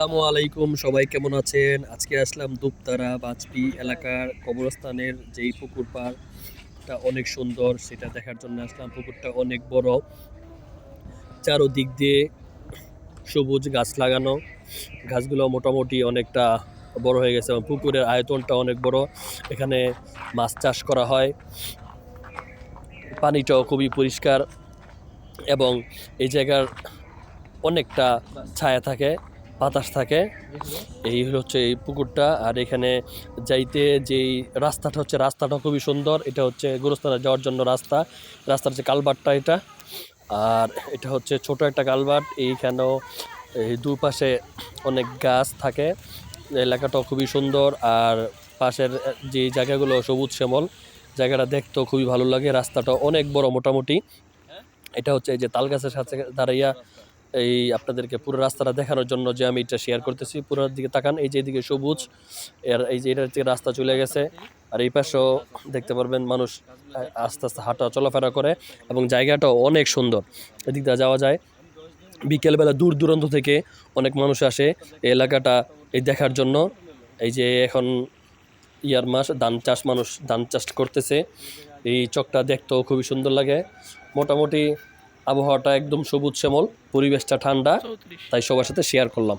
আসসালামু আলাইকুম, সবাই কেমন আছেন? আজকে আসলাম দুপতারা বাজপি এলাকার কবরস্থানের যেই পুকুর পাড়টা অনেক সুন্দর, সেটা দেখার জন্য আসলাম। পুকুরটা অনেক বড়। চারোদিক দিয়ে সবুজ গাছ লাগানো। গাছগুলো মোটামুটি অনেকটা বড় হয়ে গেছে এবং পুকুরের আয়তনটা অনেক বড়। এখানে মাছ চাষ করা হয়। পানিটাও খুবই পরিষ্কার এবং এই জায়গার অনেকটা ছায়া থাকে। বাতাস থাকে। এই হচ্ছে এই পুকুরটা। আর এখানে যাইতে যেই রাস্তাটা হচ্ছে, রাস্তাটা খুবই সুন্দর। এটা হচ্ছে গুরুস্থানে যাওয়ার জন্য রাস্তা। রাস্তার যে কালবারটা এটা। আর এটা হচ্ছে ছোট একটা কালভার্ট এইখানেও এই দুপাশে অনেক গাছ থাকে। এলাকাটাও খুবই সুন্দর। আর পাশের যে জায়গাগুলো সবুজ শ্যামল, জায়গাটা দেখতেও খুবই ভালো লাগে। রাস্তাটা অনেক বড় মোটামুটি। এটা হচ্ছে এই যে তাল গাছের সাথে দাঁড়াইয়া এই আপনাদেরকে পুরো রাস্তাটা দেখানোর জন্য যে আমি এটা শেয়ার করতেছি, পুরো দিকে তাকান, এই যে এদিকে সবুজ, এর এই যে এটার থেকে রাস্তা চলে গেছে, আর এই পাশেও দেখতে পারবেন মানুষ আস্তে আস্তে হাঁটা চলাফেরা করে এবং জায়গাটাও অনেক সুন্দর। এদিক দিয়ে যাওয়া যায়। বিকেলবেলা দূর দূরান্ত থেকে অনেক মানুষ আসে এই এলাকাটা এই দেখার জন্য। এই যে এখন ইয়ার মাস, ধান চাষ মানুষ ধান চাষ করতেছে। এই চকটা দেখতেও খুবই সুন্দর লাগে। মোটামুটি আবহাওয়াটা একদম সবুজ শ্যামল পরিবেশটা ঠান্ডা। তাই সবার সাথে শেয়ার করলাম।